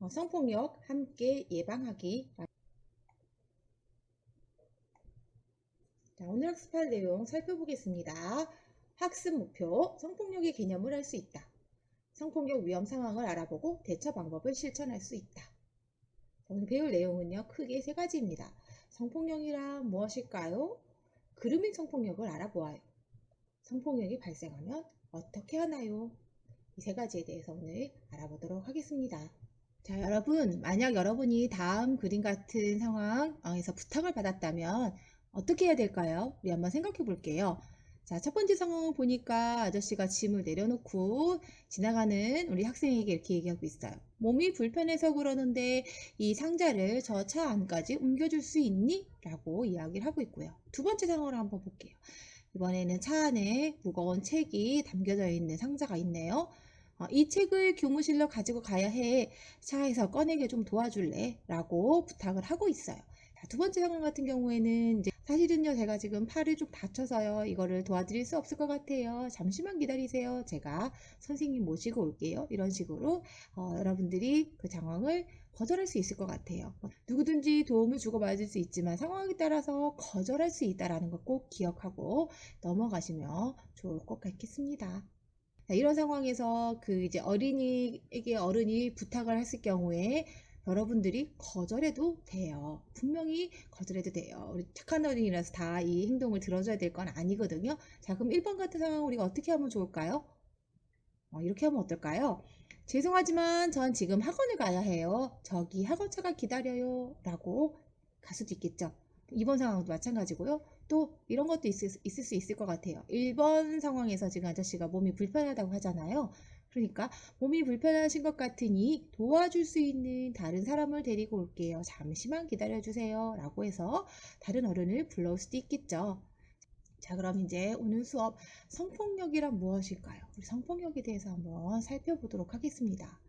어, 성폭력 함께 예방하기. 자, 오늘 학습할 내용 살펴보겠습니다. 학습 목표, 성폭력의 개념을 알 수 있다. 성폭력 위험 상황을 알아보고 대처 방법을 실천할 수 있다. 자, 오늘 배울 내용은요, 크게 세 가지입니다. 성폭력이란 무엇일까요? 그루밍 성폭력을 알아보아요. 성폭력이 발생하면 어떻게 하나요? 이 세 가지에 대해서 오늘 알아보도록 하겠습니다. 자, 여러분, 만약 여러분이 다음 그림 같은 상황에서 부탁을 받았다면 어떻게 해야 될까요? 우리 한번 생각해 볼게요. 자, 첫 번째 상황을 보니까 아저씨가 짐을 내려놓고 지나가는 우리 학생에게 이렇게 얘기하고 있어요. 몸이 불편해서 그러는데 이 상자를 저 차 안까지 옮겨줄 수 있니? 라고 이야기를 하고 있고요. 두 번째 상황을 한번 볼게요. 이번에는 차 안에 무거운 책이 담겨져 있는 상자가 있네요. 어, 이 책을 교무실로 가지고 가야 해. 차에서 꺼내게 좀 도와줄래? 라고 부탁을 하고 있어요. 자, 두 번째 상황 같은 경우에는 이제 사실은요 제가 지금 팔을 좀 다쳐서요 이거를 도와드릴 수 없을 것 같아요 잠시만 기다리세요 제가 선생님 모시고 올게요 이런 식으로 어, 여러분들이 그 상황을 거절할 수 있을 것 같아요 누구든지 도움을 주고 받을 수 있지만 상황에 따라서 거절할 수 있다라는 것꼭 기억하고 넘어가시면 좋을 것 같겠습니다 자, 이런 상황에서 그 이제 어린이에게 어른이 부탁을 했을 경우에 여러분들이 거절해도 돼요. 분명히 거절해도 돼요. 우리 착한 어린이라서 다 이 행동을 들어줘야 될 건 아니거든요. 자, 그럼 1번 같은 상황 우리가 어떻게 하면 좋을까요? 어, 이렇게 하면 어떨까요? 죄송하지만 전 지금 학원을 가야 해요. 저기 학원차가 기다려요. 라고 갈 수도 있겠죠. 2번 상황도 마찬가지고요. 또 이런 것도 있을, 있을 수 있을 것 같아요. 1번 상황에서 지금 아저씨가 몸이 불편하다고 하잖아요. 그러니까 몸이 불편하신 것 같으니 도와줄 수 있는 다른 사람을 데리고 올게요. 잠시만 기다려주세요. 라고 해서 다른 어른을 불러올 수도 있겠죠. 자, 그럼 이제 오늘 수업 성폭력이란 무엇일까요? 우리 성폭력에 대해서 한번 살펴보도록 하겠습니다.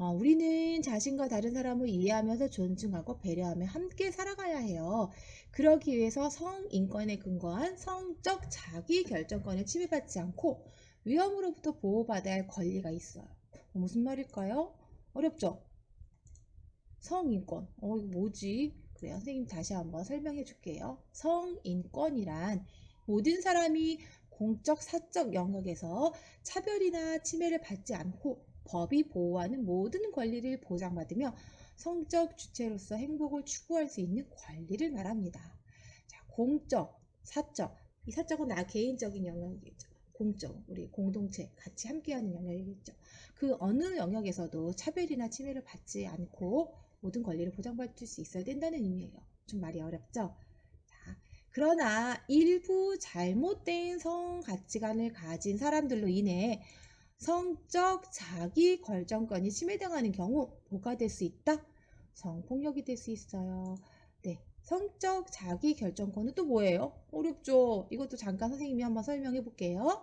어, 우리는 자신과 다른 사람을 이해하면서 존중하고 배려하며 함께 살아가야 해요. 그러기 위해서 성인권에 근거한 성적 자기 결정권에 침해받지 않고 위험으로부터 보호받아야 할 권리가 있어요. 어, 무슨 말일까요? 어렵죠? 성인권. 어, 이거 뭐지? 그래요. 선생님 다시 한번 설명해 줄게요. 성인권이란 모든 사람이 공적, 사적 영역에서 차별이나 침해를 받지 않고 법이 보호하는 모든 권리를 보장받으며 성적 주체로서 행복을 추구할 수 있는 권리를 말합니다. 자, 공적, 사적. 이 사적은 나 개인적인 영역이겠죠. 공적, 우리 공동체 같이 함께하는 영역이겠죠. 그 어느 영역에서도 차별이나 침해를 받지 않고 모든 권리를 보장받을 수 있어야 된다는 의미예요. 좀 말이 어렵죠? 자, 그러나 일부 잘못된 성 가치관을 가진 사람들로 인해 성적 자기 결정권이 침해당하는 경우 뭐가 될 수 있다? 성폭력이 될 수 있어요. 네. 성적 자기 결정권은 또 뭐예요? 어렵죠? 이것도 잠깐 선생님이 한번 설명해 볼게요.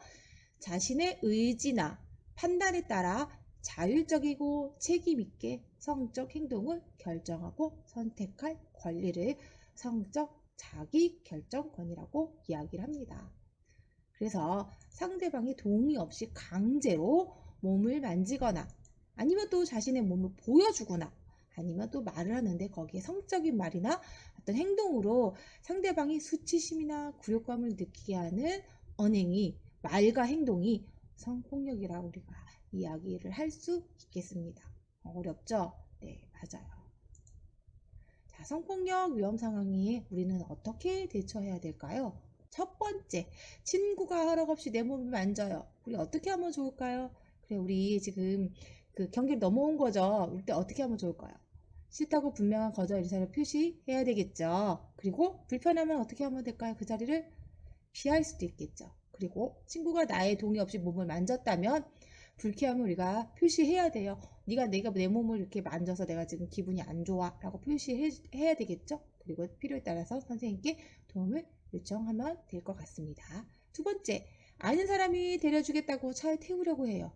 자신의 의지나 판단에 따라 자율적이고 책임 있게 성적 행동을 결정하고 선택할 권리를 성적 자기 결정권이라고 이야기를 합니다. 그래서 상대방이 동의 없이 강제로 몸을 만지거나 아니면 또 자신의 몸을 보여주거나 아니면 또 말을 하는데 거기에 성적인 말이나 어떤 행동으로 상대방이 수치심이나 굴욕감을 느끼게 하는 언행이 말과 행동이 성폭력이라고 우리가 이야기를 할 수 있겠습니다. 어렵죠? 네, 맞아요. 자, 성폭력 위험 상황이 우리는 어떻게 대처해야 될까요? 첫 번째, 친구가 허락 없이 내 몸을 만져요. 우리 어떻게 하면 좋을까요? 그래, 우리 지금 그 경기를 넘어온 거죠. 우리 때 어떻게 하면 좋을까요? 싫다고 분명한 거절 의사를 표시해야 되겠죠. 그리고 불편하면 어떻게 하면 될까요? 그 자리를 피할 수도 있겠죠. 그리고 친구가 나의 동의 없이 몸을 만졌다면 불쾌함을 우리가 표시해야 돼요. 네가 내가 내 몸을 이렇게 만져서 내가 지금 기분이 안 좋아라고 표시해야 되겠죠. 그리고 필요에 따라서 선생님께 도움을 요청하면 될 것 같습니다. 두 번째, 아는 사람이 데려주겠다고 차에 태우려고 해요.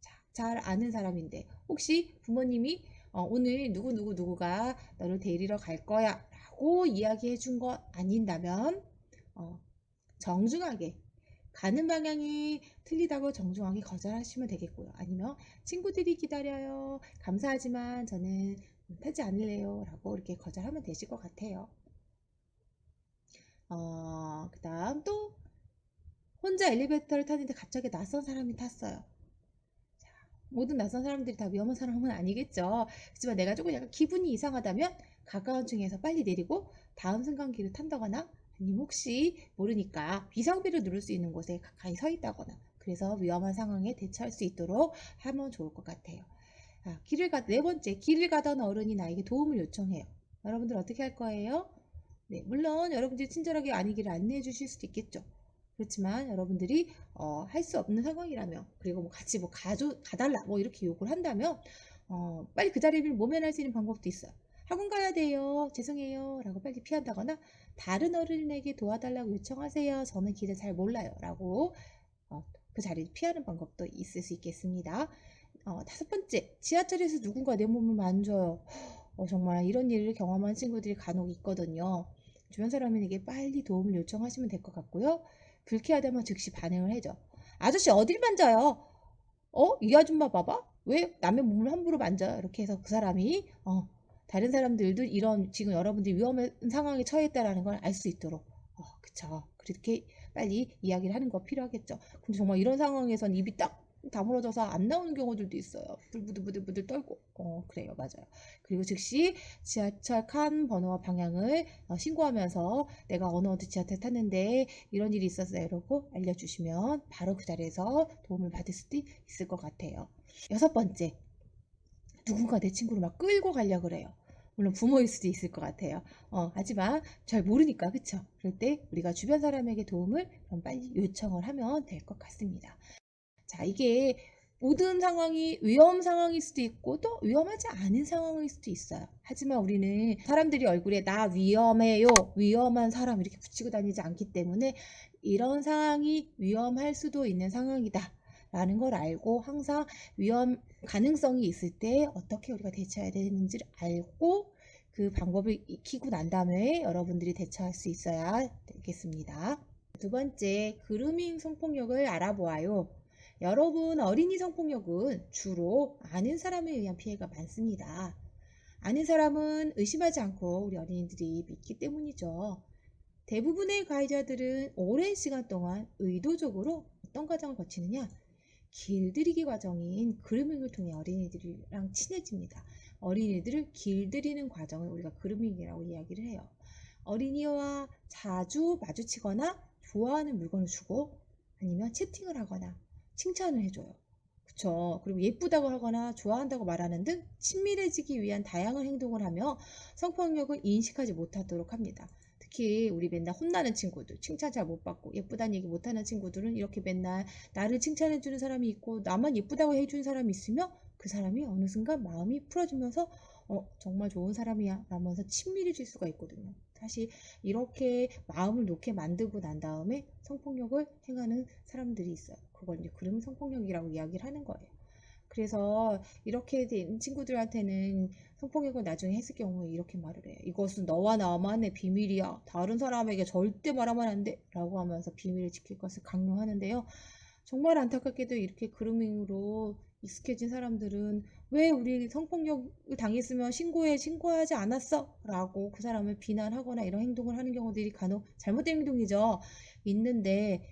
자, 잘 아는 사람인데 혹시 부모님이 어, 오늘 누구누구 누구가 너를 데리러 갈 거야 라고 이야기해 준 것 아닌다면 어, 정중하게 가는 방향이 틀리다고 정중하게 거절하시면 되겠고요. 아니면 친구들이 기다려요. 감사하지만 저는 타지 않을래요. 라고 이렇게 거절하면 되실 것 같아요. 어, 그 다음 또 혼자 엘리베이터를 타는데 갑자기 낯선 사람이 탔어요. 자, 모든 낯선 사람들이 다 위험한 사람은 아니겠죠. 하지만 내가 조금 약간 기분이 이상하다면 가까운 중에서 빨리 내리고 다음 승강기를 탄다거나 아니면 혹시 모르니까 비상비를 누를 수 있는 곳에 가까이 서 있다거나 그래서 위험한 상황에 대처할 수 있도록 하면 좋을 것 같아요. 아, 길을 가, 네 번째, 길을 가던 어른이 나에게 도움을 요청해요. 여러분들 어떻게 할 거예요? 네, 물론 여러분들이 친절하게 아니기를 안내해 주실 수도 있겠죠. 그렇지만 여러분들이 어, 할 수 없는 상황이라면 그리고 뭐 같이 뭐 가줘 가달라 뭐 이렇게 요구를 한다면 어, 빨리 그 자리를 모면할 수 있는 방법도 있어요. 학원 가야 돼요. 죄송해요. 라고 빨리 피한다거나 다른 어른에게 도와달라고 요청하세요. 저는 길을 잘 몰라요. 라고 어, 그 자리를 피하는 방법도 있을 수 있겠습니다. 어, 다섯 번째, 지하철에서 누군가 내 몸을 만져요. 어, 정말 이런 일을 경험한 친구들이 간혹 있거든요. 주변 사람에게 빨리 도움을 요청하시면 될 것 같고요. 불쾌하다면 즉시 반응을 해줘. 아저씨 어딜 만져요? 어? 이 아줌마 봐봐? 왜 남의 몸을 함부로 만져요? 이렇게 해서 그 사람이 어, 다른 사람들도 이런 지금 여러분들이 위험한 상황에 처했다라는 걸 알 수 있도록 어, 그쵸. 그렇게 빨리 이야기를 하는 거 필요하겠죠. 근데 정말 이런 상황에선 입이 딱 다물어져서 안 나오는 경우들도 있어요. 부들부들부들 떨고. 어, 그래요. 맞아요. 그리고 즉시 지하철 칸 번호와 방향을 어, 신고하면서 내가 어느 어디 지하철 탔는데 이런 일이 있었어요. 이러고 알려주시면 바로 그 자리에서 도움을 받을 수도 있을 것 같아요. 여섯 번째. 누군가 내 친구를 막 끌고 가려 그래요. 물론 부모일 수도 있을 것 같아요. 어, 하지만 잘 모르니까, 그쵸? 그럴 때 우리가 주변 사람에게 도움을 빨리 요청을 하면 될 것 같습니다. 자, 이게 모든 상황이 위험 상황일 수도 있고 또 위험하지 않은 상황일 수도 있어요. 하지만 우리는 사람들이 얼굴에 나 위험해요, 위험한 사람 이렇게 붙이고 다니지 않기 때문에 이런 상황이 위험할 수도 있는 상황이다. 라는 걸 알고 항상 위험 가능성이 있을 때 어떻게 우리가 대처해야 되는지를 알고 그 방법을 익히고 난 다음에 여러분들이 대처할 수 있어야 되겠습니다. 두 번째, 그루밍 성폭력을 알아보아요. 여러분, 어린이 성폭력은 주로 아는 사람에 의한 피해가 많습니다. 아는 사람은 의심하지 않고 우리 어린이들이 믿기 때문이죠. 대부분의 가해자들은 오랜 시간 동안 의도적으로 어떤 과정을 거치느냐? 길들이기 과정인 그루밍을 통해 어린이들이랑 친해집니다. 어린이들을 길들이는 과정을 우리가 그루밍이라고 이야기를 해요. 어린이와 자주 마주치거나 좋아하는 물건을 주고 아니면 채팅을 하거나 칭찬을 해줘요. 그쵸. 그리고 예쁘다고 하거나 좋아한다고 말하는 등 친밀해지기 위한 다양한 행동을 하며 성폭력을 인식하지 못하도록 합니다. 특히 우리 맨날 혼나는 친구들, 칭찬 잘 못 받고 예쁘다는 얘기 못하는 친구들은 이렇게 맨날 나를 칭찬해주는 사람이 있고 나만 예쁘다고 해주는 사람이 있으며 그 사람이 어느 순간 마음이 풀어지면서 어, 정말 좋은 사람이야 라면서 친밀해질 수가 있거든요. 사실 이렇게 마음을 놓게 만들고 난 다음에 성폭력을 행하는 사람들이 있어요. 그걸 이제 그름 성폭력이라고 이야기를 하는 거예요. 그래서 이렇게 된 친구들한테는 성폭력을 나중에 했을 경우에 이렇게 말을 해요. 이것은 너와 나만의 비밀이야. 다른 사람에게 절대 말하면 안 돼. 라고 하면서 비밀을 지킬 것을 강요하는데요. 정말 안타깝게도 이렇게 그루밍으로 익숙해진 사람들은 왜 우리 성폭력을 당했으면 신고해 신고하지 않았어? 라고 그 사람을 비난하거나 이런 행동을 하는 경우들이 간혹 잘못된 행동이죠. 있는데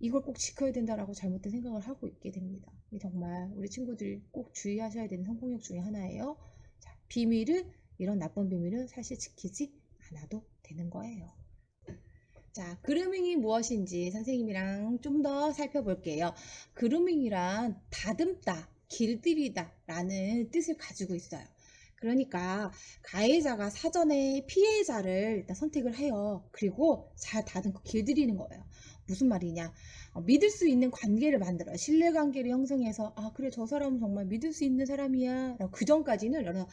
이걸 꼭 지켜야 된다라고 잘못된 생각을 하고 있게 됩니다. 정말 우리 친구들이 꼭 주의하셔야 되는 성폭력 중에 하나예요. 자, 비밀은 이런 나쁜 비밀은 사실 지키지 않아도 되는 거예요. 자, 그루밍이 무엇인지 선생님이랑 좀 더 살펴볼게요. 그루밍이란 다듬다, 길들이다 라는 뜻을 가지고 있어요. 그러니까 가해자가 사전에 피해자를 일단 선택을 해요. 그리고 잘 다듬고 길들이는 거예요. 무슨 말이냐? 어, 믿을 수 있는 관계를 만들어요. 신뢰 관계를 형성해서 아 그래 저 사람은 정말 믿을 수 있는 사람이야. 그 전까지는 여러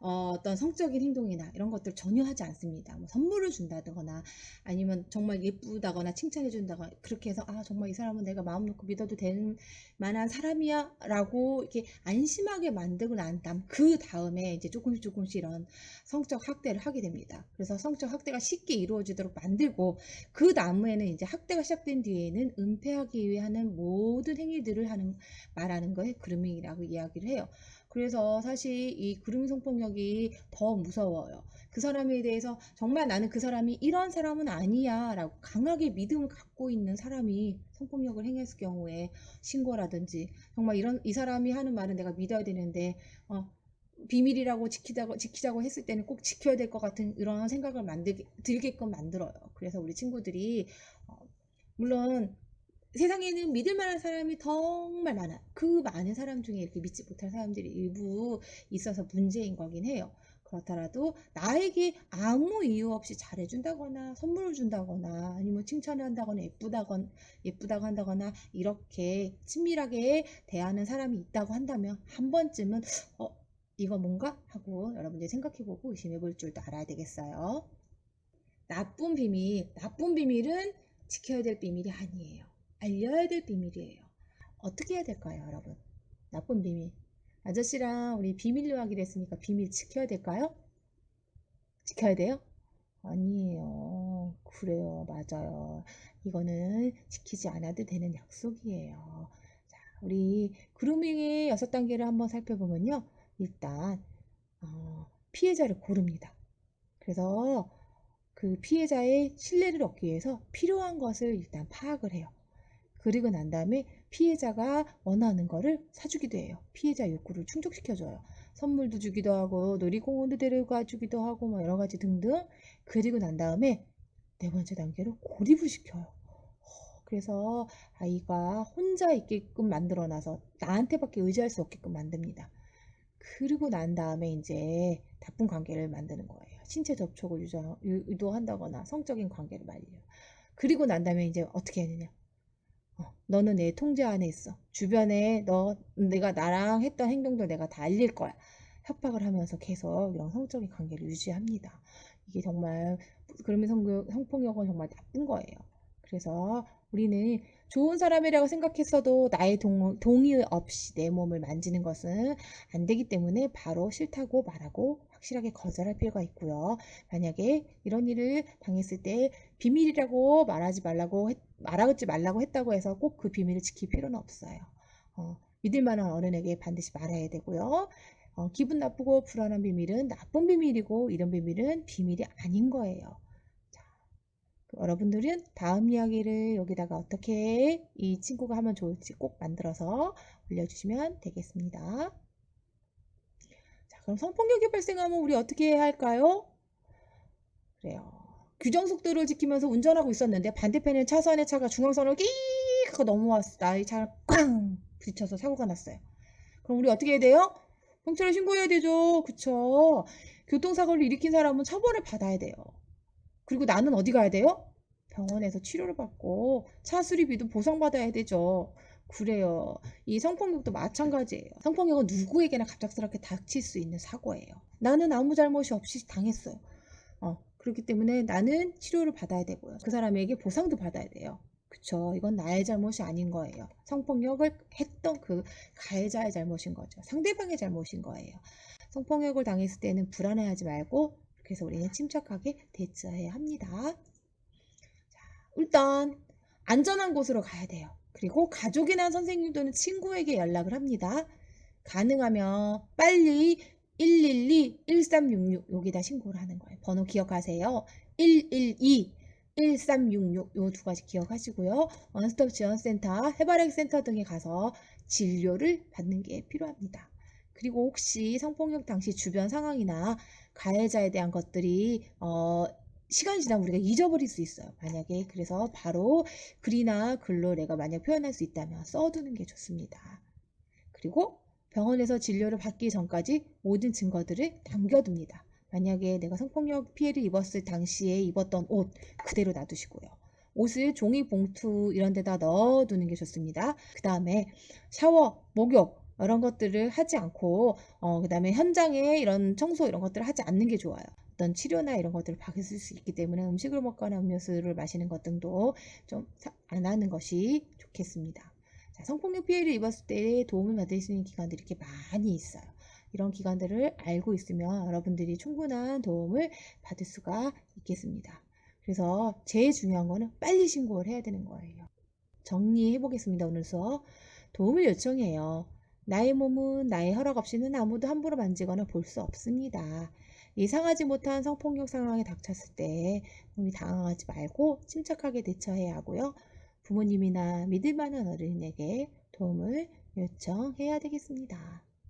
어, 어떤 성적인 행동이나 이런 것들 전혀 하지 않습니다. 뭐 선물을 준다거나 아니면 정말 예쁘다거나 칭찬해 준다거나 그렇게 해서 아 정말 이 사람은 내가 마음 놓고 믿어도 될 만한 사람이야라고 이렇게 안심하게 만들고 난 다음 그 다음에 이제 조금씩 조금씩 이런 성적 학대를 하게 됩니다. 그래서 성적 학대가 쉽게 이루어지도록 만들고 그 다음에는 이제 학대가 시작된 뒤에는 은폐하기 위해 하는 모든 행위들을 하는 말하는 거에 그루밍이라고 이야기를 해요. 그래서 사실 이 그루밍 성폭력이 더 무서워요. 그 사람에 대해서 정말 나는 그 사람이 이런 사람은 아니야 라고 강하게 믿음을 갖고 있는 사람이 성폭력을 행했을 경우에 신고라든지 정말 이런 이 사람이 하는 말은 내가 믿어야 되는데 어, 비밀이라고 지키자고, 지키자고 했을 때는 꼭 지켜야 될 것 같은 이런 생각을 만들게, 들게끔 만들어요. 그래서 우리 친구들이 어, 물론 세상에는 믿을 만한 사람이 정말 많아. 그 많은 사람 중에 이렇게 믿지 못할 사람들이 일부 있어서 문제인 거긴 해요. 그렇더라도 나에게 아무 이유 없이 잘해준다거나 선물을 준다거나 아니면 칭찬을 한다거나 예쁘다거나 예쁘다고 한다거나 이렇게 친밀하게 대하는 사람이 있다고 한다면 한 번쯤은 어 이거 뭔가 하고 여러분들이 생각해보고 의심해볼 줄도 알아야 되겠어요. 나쁜 비밀, 나쁜 비밀은 지켜야 될 비밀이 아니에요. 알려야 될 비밀이에요. 어떻게 해야 될까요, 여러분? 나쁜 비밀. 아저씨랑 우리 비밀로 하기로 했으니까 비밀 지켜야 될까요? 지켜야 돼요? 아니에요. 그래요. 맞아요. 이거는 지키지 않아도 되는 약속이에요. 자, 우리 그루밍의 여섯 단계를 한번 살펴보면요. 일단 어, 피해자를 고릅니다. 그래서 그 피해자의 신뢰를 얻기 위해서 필요한 것을 일단 파악을 해요. 그리고 난 다음에 피해자가 원하는 거를 사주기도 해요. 피해자 욕구를 충족시켜줘요. 선물도 주기도 하고 놀이공원도 데려가 주기도 하고 뭐 여러 가지 등등. 그리고 난 다음에 네 번째 단계로 고립을 시켜요. 그래서 아이가 혼자 있게끔 만들어놔서 나한테밖에 의지할 수 없게끔 만듭니다. 그리고 난 다음에 이제 나쁜 관계를 만드는 거예요. 신체 접촉을 유도한다거나 성적인 관계를 말려요. 그리고 난 다음에 이제 어떻게 하느냐. 어, 너는 내 통제 안에 있어. 주변에 너 내가 나랑 했던 행동도 내가 다 알릴 거야. 협박을 하면서 계속 이런 성적인 관계를 유지합니다. 이게 정말 그러면 성폭력은 정말 나쁜 거예요. 그래서 우리는 좋은 사람이라고 생각했어도 나의 동, 동의 없이 내 몸을 만지는 것은 안 되기 때문에 바로 싫다고 말하고 확실하게 거절할 필요가 있고요. 만약에 이런 일을 당했을 때 비밀이라고 말하지 말라고 했, 말하지 말라고 했다고 해서 꼭 그 비밀을 지킬 필요는 없어요. 어, 믿을 만한 어른에게 반드시 말해야 되고요. 어, 기분 나쁘고 불안한 비밀은 나쁜 비밀이고 이런 비밀은 비밀이 아닌 거예요. 자, 여러분들은 다음 이야기를 여기다가 어떻게 이 친구가 하면 좋을지 꼭 만들어서 올려주시면 되겠습니다. 자, 그럼 성폭력이 발생하면 우리 어떻게 해야 할까요? 그래요. 규정 속도를 지키면서 운전하고 있었는데 반대편에 차선의 차가 중앙선을 끼 하고 넘어왔어. 나의 차를 꽝 부딪혀서 사고가 났어요. 그럼 우리 어떻게 해야 돼요? 경찰에 신고해야 되죠. 그쵸? 교통사고를 일으킨 사람은 처벌을 받아야 돼요. 그리고 나는 어디 가야 돼요? 병원에서 치료를 받고 차 수리비도 보상받아야 되죠. 그래요. 이 성폭력도 마찬가지예요. 성폭력은 누구에게나 갑작스럽게 닥칠 수 있는 사고예요. 나는 아무 잘못이 없이 당했어요. 어, 그렇기 때문에 나는 치료를 받아야 되고요. 그 사람에게 보상도 받아야 돼요. 그쵸. 이건 나의 잘못이 아닌 거예요. 성폭력을 했던 그 가해자의 잘못인 거죠. 상대방의 잘못인 거예요. 성폭력을 당했을 때는 불안해하지 말고 그래서 우리는 침착하게 대처해야 합니다. 자, 일단 안전한 곳으로 가야 돼요. 그리고 가족이나 선생님 또는 친구에게 연락을 합니다. 가능하면 빨리 112, 1366 여기다 신고를 하는 거예요. 번호 기억하세요. 112, 1366 요 두 가지 기억하시고요. 원스톱 지원센터, 해바라기 센터 등에 가서 진료를 받는 게 필요합니다. 그리고 혹시 성폭력 당시 주변 상황이나 가해자에 대한 것들이 어, 시간이 지나면 우리가 잊어버릴 수 있어요. 만약에 그래서 바로 글이나 글로 내가 만약 표현할 수 있다면 써두는 게 좋습니다. 그리고 병원에서 진료를 받기 전까지 모든 증거들을 남겨둡니다. 만약에 내가 성폭력 피해를 입었을 당시에 입었던 옷 그대로 놔두시고요. 옷을 종이 봉투 이런 데다 넣어두는 게 좋습니다. 그 다음에 샤워, 목욕, 이런 것들을 하지 않고 어, 그 다음에 현장에 이런 청소 이런 것들을 하지 않는 게 좋아요. 어떤 치료나 이런 것들을 받을 수 있기 때문에 음식을 먹거나 음료수를 마시는 것 등도 좀 안 하는 것이 좋겠습니다. 자, 성폭력 피해를 입었을 때 도움을 받을 수 있는 기관들이 이렇게 많이 있어요. 이런 기관들을 알고 있으면 여러분들이 충분한 도움을 받을 수가 있겠습니다. 그래서 제일 중요한 거는 빨리 신고를 해야 되는 거예요. 정리해 보겠습니다. 오늘 수업. 도움을 요청해요. 나의 몸은 나의 허락 없이는 아무도 함부로 만지거나 볼 수 없습니다. 예상하지 못한 성폭력 상황에 닥쳤을 때 우리 당황하지 말고 침착하게 대처해야 하고요. 부모님이나 믿을 만한 어른에게 도움을 요청해야 되겠습니다.